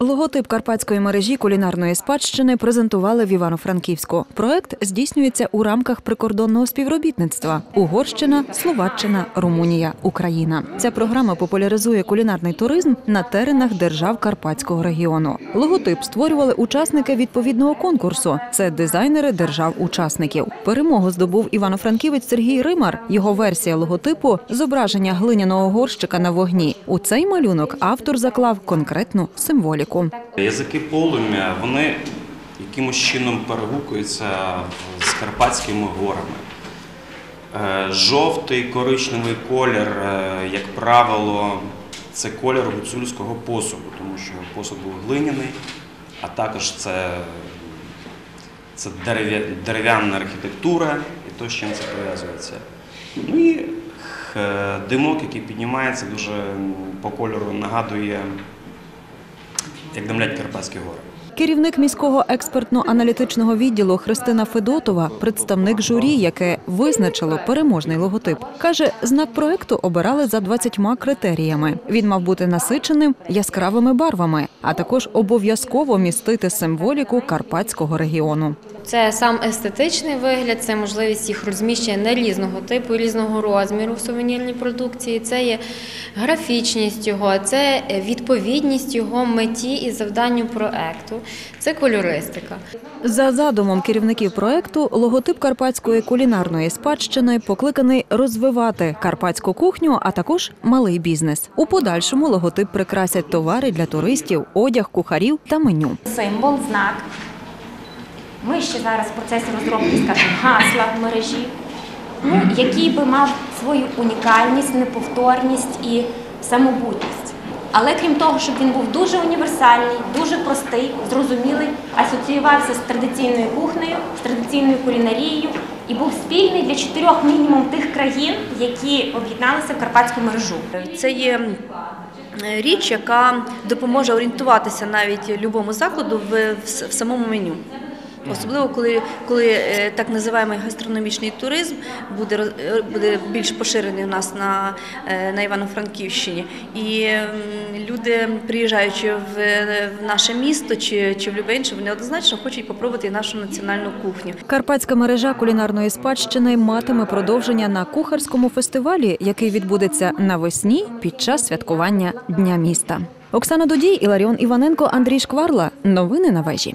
Логотип карпатської мережі кулінарної спадщини презентували в Івано-Франківську. Проект здійснюється у рамках прикордонного співробітництва: Угорщина, Словаччина, Румунія, Україна. Ця програма популяризує кулінарний туризм на теренах держав Карпатського регіону. Логотип створювали учасники відповідного конкурсу. Це дизайнери держав-учасників. Перемогу здобув івано-франківець Сергій Римар. Його версія логотипу зображення глиняного горщика на вогні. У цей малюнок автор заклав конкретну символіку. Язики полум'я вони якимось чином перегукуються з Карпатськими горами. Е, Жовтий коричневий колір, е, як правило, це колір гуцульського посуду, тому що посуд був глиняний, а також це, це дерев'яна архітектура і то, з чим це пов'язується. Ну і е, димок, який піднімається, дуже по кольору нагадує як димлять Карпатські гори. Керівник міського експертно-аналітичного відділу Христина Федотова, представник журі, яке визначило переможний логотип, каже, знак проекту обирали за 20 критеріями. Він мав бути насиченим яскравими барвами, а також обов'язково містити символіку карпатського регіону. Це сам естетичний вигляд, це можливість їх розміщення не різного типу, різного розміру в сувенірній продукції. Це є графічність його, це відповідність його меті і завданню проекту, це кольористика. За задумом керівників проекту, логотип карпатської кулінарної спадщини покликаний розвивати карпатську кухню, а також малий бізнес. У подальшому логотип прикрасять товари для туристів, одяг, кухарів та меню. символ, знак. Ми ще зараз в процесі розробки, скажімо, гасла в мережі, ну, який би мав свою унікальність, неповторність і самобутність. Але крім того, щоб він був дуже універсальний, дуже простий, зрозумілий, асоціювався з традиційною кухнею, з традиційною кулінарією і був спільний для чотирьох мінімум тих країн, які об'єдналися в карпатську мережу. Це є річ, яка допоможе орієнтуватися навіть любому закладу в самому меню. Особливо коли, коли е, так називаємий гастрономічний туризм буде, е, буде більш поширений у нас на, е, на Івано-Франківщині. І люди, приїжджаючи в, в наше місто чи, чи в любе інше, вони однозначно хочуть попробувати нашу національну кухню. Карпатська мережа кулінарної спадщини матиме продовження на кухарському фестивалі, який відбудеться навесні під час святкування Дня міста. Оксана Додій, Іларіон Іваненко, Андрій Шкварла. Новини на вежі.